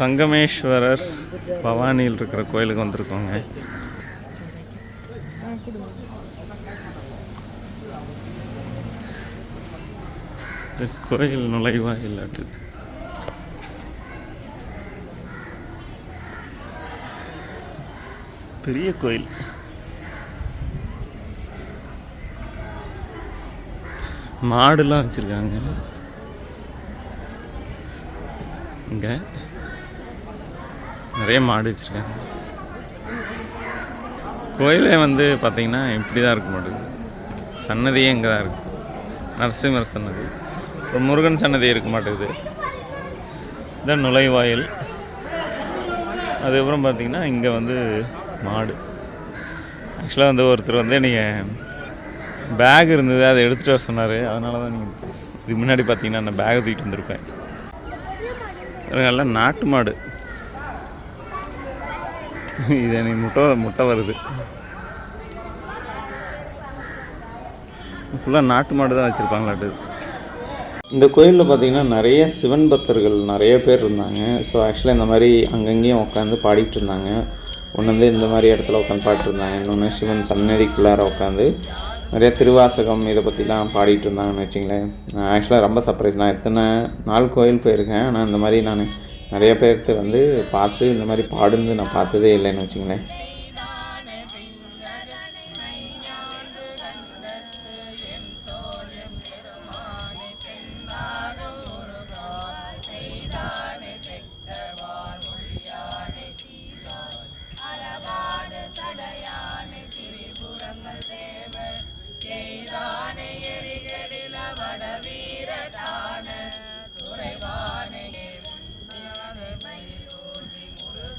சங்கமேஸ்வரர் பவானியில் இருக்கிற கோயிலுக்கு வந்திருக்கோங்க. கோயில் நுழைவா இல்லாட்டு. பெரிய கோயில். மாடுலாம் வச்சுருக்காங்க. இங்கே. நிறைய மாடு வச்சுருக்காங்க. கோயிலே வந்து பார்த்திங்கன்னா இப்படி தான் இருக்க மாட்டேங்குது சன்னதியே இங்கே தான் இருக்குது நரசிம்மர் சன்னதி. இப்போ முருகன் சன்னதி இருக்க மாட்டேங்குது இதான் நுழைவாயில். அதுக்கப்புறம் பார்த்தீங்கன்னா இங்கே வந்து மாடு. ஆக்சுவலாக வந்து ஒருத்தர் வந்து நீங்கள் பேக் இருந்தது அதை எடுத்துகிட்டு வர சொன்னார். அதனால தான் நீங்கள் இதுக்கு முன்னாடி பார்த்தீங்கன்னா நான் பேகை தூக்கிட்டு வந்திருப்பேன். எல்லாம் நாட்டு மாடு. இது எனக்கு முட்டை முட்டை வருது. ஃபுல்லாக நாட்டு மாடு தான் வச்சுருப்பாங்களாட்டு. இந்த கோயிலில் பார்த்தீங்கன்னா நிறைய சிவன் பக்தர்கள் நிறைய பேர் இருந்தாங்க. ஸோ ஆக்சுவலாக இந்த மாதிரி அங்கங்கேயும் உட்காந்து பாடிட்டு இருந்தாங்க. ஒன்று வந்து இந்த மாதிரி இடத்துல உட்காந்து பாடிட்டு இருந்தாங்க. இன்னொன்று சிவன் சன்னதிக்குள்ளார உட்காந்து நிறைய திருவாசகம் இதை பற்றிலாம் பாடிட்டு இருந்தாங்கன்னு வச்சிங்களேன். ஆக்சுவலாக ரொம்ப சர்ப்ரைஸ் நான் எத்தனை நாள் கோயில் போயிருக்கேன். ஆனால் இந்த மாதிரி நான் நிறைய பேர்கிட்ட வந்து பார்த்து இந்த மாதிரி பாடுந்து நான் பார்த்ததே இல்லைன்னு வச்சிங்களேன்.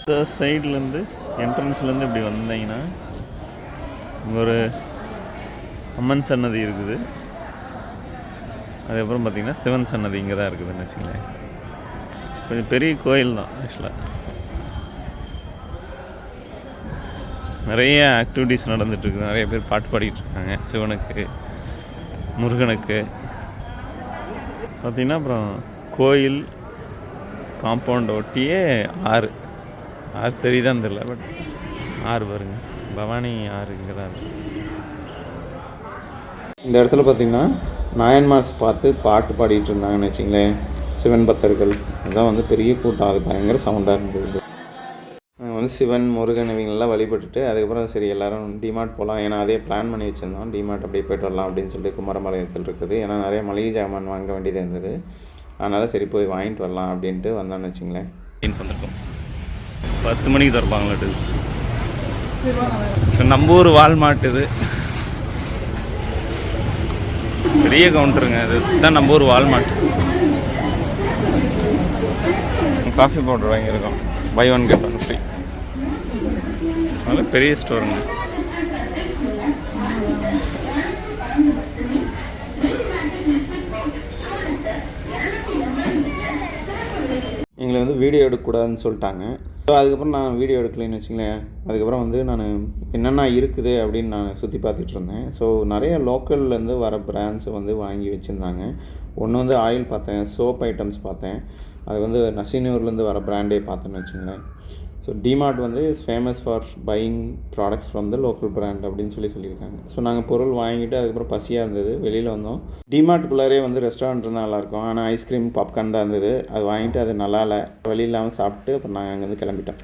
இந்த சைட்லேருந்து என்ட்ரன்ஸ்லேருந்து இப்படி வந்தீங்கன்னா ஒரு அம்மன் சன்னதி இருக்குது. அதுக்கப்புறம் பார்த்திங்கன்னா சிவன் சன்னதி இங்கே தான் இருக்குதுன்னு வச்சுங்களேன் கொஞ்சம் பெரிய கோயில் தான் ஆக்சுவலாக நிறைய ஆக்டிவிட்டீஸ் நடந்துட்டு இருக்குது நிறைய பேர் பாட்டு பாடிட்டு இருக்காங்க சிவனுக்கு முருகனுக்கு. பார்த்தீங்கன்னா அப்புறம் கோயில் காம்பவுண்ட் ஒட்டியே ஆறு. ஆறு தெரியுதான்னு தெரியல பட் ஆறு பாருங்க. பவானி ஆறு இங்கே தான் இருக்கு. இந்த இடத்துல பார்த்தீங்கன்னா நாயன்மார்ஸ் பார்த்து பாட்டு பாடிட்டு இருந்தாங்கன்னு வச்சிங்களேன் சிவன் பக்தர்கள். அதான் வந்து பெரிய கூட்டம். அது பயங்கர சவுண்டாக இருந்தது. வந்து சிவன் முருகன் இவங்களெல்லாம் வழிபட்டுட்டு அதுக்கப்புறம் சரி எல்லாரும் டிமார்ட் போகலாம் ஏன்னா அதே பிளான் பண்ணி வச்சுருந்தோம். டிமார்ட் அப்படியே போயிட்டு வரலாம் அப்படின்னு சொல்லி குமாரபாளையத்தில் இருக்குது. ஏன்னா நிறைய மளிகை ஜாமான் வாங்க வேண்டியது இருந்தது. அதனால் சரி போய் வாங்கிட்டு வரலாம் அப்படின்ட்டு வந்தோம்னு வச்சிங்களேன். வந்திருக்கோம். பத்து மணிக்கு திறப்பாங்களாட்டு ஸோ நம்ம ஊர் வால்மார்ட் இது. பெரிய கவுண்டருங்க இது. தான் நம்ம ஊர் வால்மார்ட். காஃபி பவுடர் வாங்கியிருக்கோம். Buy one get one free. அதனால் பெரிய ஸ்டோருங்க. எங்களை வந்து வீடியோ எடுக்கக்கூடாதுன்னு சொல்லிட்டாங்க. ஸோ அதுக்கப்புறம் நான் வீடியோ எடுக்கலைன்னு வச்சுங்களேன் அதுக்கப்புறம் வந்து நான் என்னென்ன இருக்குது அப்படின்னு நான் சுற்றி பார்த்துட்டு இருந்தேன். ஸோ நிறைய லோக்கல்லேருந்து வர பிராண்ட்ஸ் வந்து வாங்கி வச்சுருந்தாங்க. ஒன்று வந்து ஆயில் பார்த்தேன் சோப் ஐட்டம்ஸ் பார்த்தேன். அது வந்து நசினூர்லேருந்து வர பிராண்டே பார்த்தேன்னு வச்சுங்களேன் ஸோ டிமார்ட் வந்து is famous for buying products from the local brand அப்படின்னு சொல்லி சொல்லியிருக்காங்க. ஸோ நாங்கள் பொருள் வாங்கிட்டு அதுக்கப்புறம் பசியாக இருந்தது வெளியில் வந்தோம். டிமார்ட்டுக்குள்ளாரே வந்து ரெஸ்டாரண்ட் இருந்தால் நல்லாயிருக்கும். ஆனால் ஐஸ்கிரீம் பாப்கார்ன் தான் இருந்தது. அது வாங்கிட்டு அது நல்லா இல்லை. வழி இல்லாமல் சாப்பிட்டு அப்புறம் நாங்கள் அங்கேருந்து கிளம்பிட்டோம்.